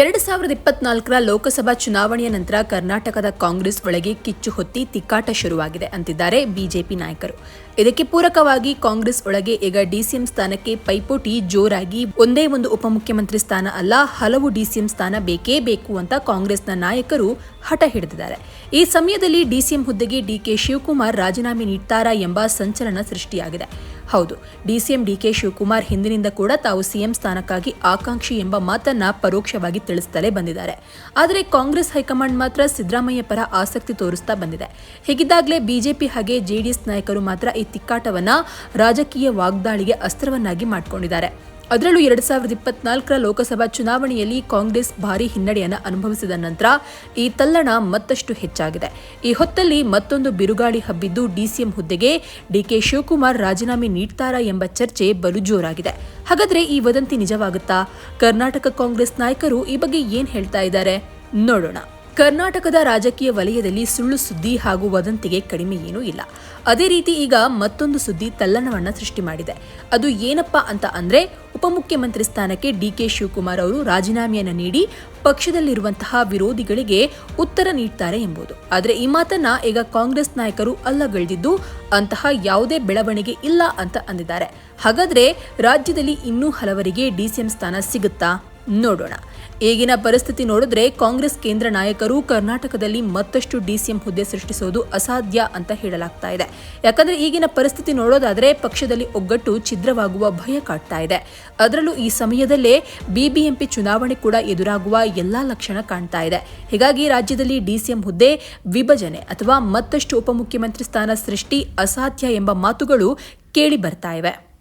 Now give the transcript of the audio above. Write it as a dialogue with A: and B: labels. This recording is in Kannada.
A: ಎರಡು ಸಾವಿರದ ಇಪ್ಪತ್ನಾಲ್ಕರ ಲೋಕಸಭಾ ಚುನಾವಣೆಯ ನಂತರ ಕರ್ನಾಟಕದ ಕಾಂಗ್ರೆಸ್ ಒಳಗೆ ಕಿಚ್ಚು ಹೊತ್ತಿ ತಿಕ್ಕಾಟ ಶುರುವಾಗಿದೆ ಅಂತಿದ್ದಾರೆ ಬಿಜೆಪಿ ನಾಯಕರು. ಇದಕ್ಕೆ ಪೂರಕವಾಗಿ ಕಾಂಗ್ರೆಸ್ ಒಳಗೆ ಈಗ ಡಿಸಿಎಂ ಸ್ಥಾನಕ್ಕೆ ಪೈಪೋಟಿ ಜೋರಾಗಿ ಒಂದೇ ಒಂದು ಉಪಮುಖ್ಯಮಂತ್ರಿ ಸ್ಥಾನ ಅಲ್ಲ, ಹಲವು ಡಿಸಿಎಂ ಸ್ಥಾನ ಬೇಕೇ ಬೇಕು ಅಂತ ಕಾಂಗ್ರೆಸ್ನ ನಾಯಕರು ಹಠ ಹಿಡಿದಿದ್ದಾರೆ. ಈ ಸಮಯದಲ್ಲಿ ಡಿಸಿಎಂ ಹುದ್ದೆಗೆ ಡಿಕೆ ಶಿವಕುಮಾರ್ ರಾಜೀನಾಮೆ ನೀಡ್ತಾರಾ ಎಂಬ ಸಂಚಲನ ಸೃಷ್ಟಿಯಾಗಿದೆ. ಹೌದು, ಡಿಸಿಎಂ ಡಿಕೆ ಶಿವಕುಮಾರ್ ಹಿಂದಿನಿಂದ ಕೂಡ ತಾವು ಸಿಎಂ ಸ್ಥಾನಕ್ಕಾಗಿ ಆಕಾಂಕ್ಷಿ ಎಂಬ ಮಾತನ್ನ ಪರೋಕ್ಷವಾಗಿ ತಿಳಿಸುತ್ತಲೇ ಬಂದಿದ್ದಾರೆ. ಆದರೆ ಕಾಂಗ್ರೆಸ್ ಹೈಕಮಾಂಡ್ ಮಾತ್ರ ಸಿದ್ದರಾಮಯ್ಯ ಪರ ಆಸಕ್ತಿ ತೋರಿಸ್ತಾ ಬಂದಿದೆ. ಹೀಗಿದ್ದಾಗಲೇ ಬಿಜೆಪಿ ಹಾಗೆ ಜೆಡಿಎಸ್ ನಾಯಕರು ಮಾತ್ರ ಈ ತಿಕ್ಕಾಟವನ್ನ ರಾಜಕೀಯ ವಾಗ್ದಾಳಿಗೆ ಅಸ್ತ್ರವನ್ನಾಗಿ ಮಾಡಿಕೊಂಡಿದ್ದಾರೆ. ಅದರಲ್ಲೂ ಎರಡ್ ಸಾವಿರದ ಇಪ್ಪತ್ನಾಲ್ಕರ ಲೋಕಸಭಾ ಚುನಾವಣೆಯಲ್ಲಿ ಕಾಂಗ್ರೆಸ್ ಭಾರಿ ಹಿನ್ನಡೆಯನ್ನು ಅನುಭವಿಸಿದ ನಂತರ ಈ ತಲ್ಲಣ ಮತ್ತಷ್ಟು ಹೆಚ್ಚಾಗಿದೆ. ಈ ಹೊತ್ತಲ್ಲಿ ಮತ್ತೊಂದು ಬಿರುಗಾಳಿ ಹಬ್ಬಿದ್ದು ಡಿಸಿಎಂ ಹುದ್ದೆಗೆ ಡಿಕೆ ಶಿವಕುಮಾರ್ ರಾಜೀನಾಮೆ ನೀಡ್ತಾರಾ ಎಂಬ ಚರ್ಚೆ ಬಲು ಜೋರಾಗಿದೆ. ಹಾಗಾದ್ರೆ ಈ ವದಂತಿ ನಿಜವಾಗುತ್ತಾ? ಕರ್ನಾಟಕ ಕಾಂಗ್ರೆಸ್ ನಾಯಕರು ಈ ಬಗ್ಗೆ ಏನ್ ಹೇಳ್ತಾ ಇದ್ದಾರೆ? ನೋಡೋಣ. ಕರ್ನಾಟಕದ ರಾಜಕೀಯ ವಲಯದಲ್ಲಿ ಸುಳ್ಳು ಸುದ್ದಿ ಹಾಗೂ ವದಂತಿಗೆ ಕಡಿಮೆ ಏನೂ ಇಲ್ಲ. ಅದೇ ರೀತಿ ಈಗ ಮತ್ತೊಂದು ಸುದ್ದಿ ತಲ್ಲಣವನ್ನ ಸೃಷ್ಟಿ ಮಾಡಿದೆ. ಅದು ಏನಪ್ಪ ಅಂತ ಅಂದ್ರೆ, ಉಪಮುಖ್ಯಮಂತ್ರಿ ಸ್ಥಾನಕ್ಕೆ ಡಿಕೆ ಶಿವಕುಮಾರ್ ಅವರು ರಾಜೀನಾಮೆಯನ್ನು ನೀಡಿ ಪಕ್ಷದಲ್ಲಿರುವಂತಹ ವಿರೋಧಿಗಳಿಗೆ ಉತ್ತರ ನೀಡ್ತಾರೆ ಎಂಬುದು. ಆದರೆ ಈ ಮಾತನ್ನ ಈಗ ಕಾಂಗ್ರೆಸ್ ನಾಯಕರು ಅಲ್ಲಗಳೆದಿದ್ದು, ಅಂತಹ ಯಾವುದೇ ಬೆಳವಣಿಗೆ ಇಲ್ಲ ಅಂತ ಅಂದಿದ್ದಾರೆ. ಹಾಗಾದ್ರೆ ರಾಜ್ಯದಲ್ಲಿ ಇನ್ನೂ ಹಲವರಿಗೆ ಡಿಸಿಎಂ ಸ್ಥಾನ ಸಿಗುತ್ತಾ? ನೋಡೋಣ. ಈಗಿನ ಪರಿಸ್ಥಿತಿ ನೋಡಿದ್ರೆ ಕಾಂಗ್ರೆಸ್ ಕೇಂದ್ರ ನಾಯಕರು ಕರ್ನಾಟಕದಲ್ಲಿ ಮತ್ತಷ್ಟು ಡಿಸಿಎಂ ಹುದ್ದೆ ಸೃಷ್ಟಿಸೋದು ಅಸಾಧ್ಯ ಅಂತ ಹೇಳಲಾಗ್ತಾ ಇದೆ. ಯಾಕಂದ್ರೆ ಈಗಿನ ಪರಿಸ್ಥಿತಿ ನೋಡೋದಾದ್ರೆ ಪಕ್ಷದಲ್ಲಿ ಒಗ್ಗಟ್ಟು, ಛಿದ್ರವಾಗುವ ಭಯ ಕಾಡ್ತಾ ಇದೆ. ಅದರಲ್ಲೂ ಈ ಸಮಯದಲ್ಲೇ ಬಿಬಿಎಂಪಿ ಚುನಾವಣೆ ಕೂಡ ಎದುರಾಗುವ ಎಲ್ಲಾ ಲಕ್ಷಣ ಕಾಣ್ತಾ ಇದೆ. ಹೀಗಾಗಿ ರಾಜ್ಯದಲ್ಲಿ ಡಿಸಿಎಂ ಹುದ್ದೆ ವಿಭಜನೆ ಅಥವಾ ಮತ್ತಷ್ಟು ಉಪಮುಖ್ಯಮಂತ್ರಿ ಸ್ಥಾನ ಸೃಷ್ಟಿ ಅಸಾಧ್ಯ ಎಂಬ ಮಾತುಗಳು ಕೇಳಿ ಬರ್ತಾ ಇವೆ.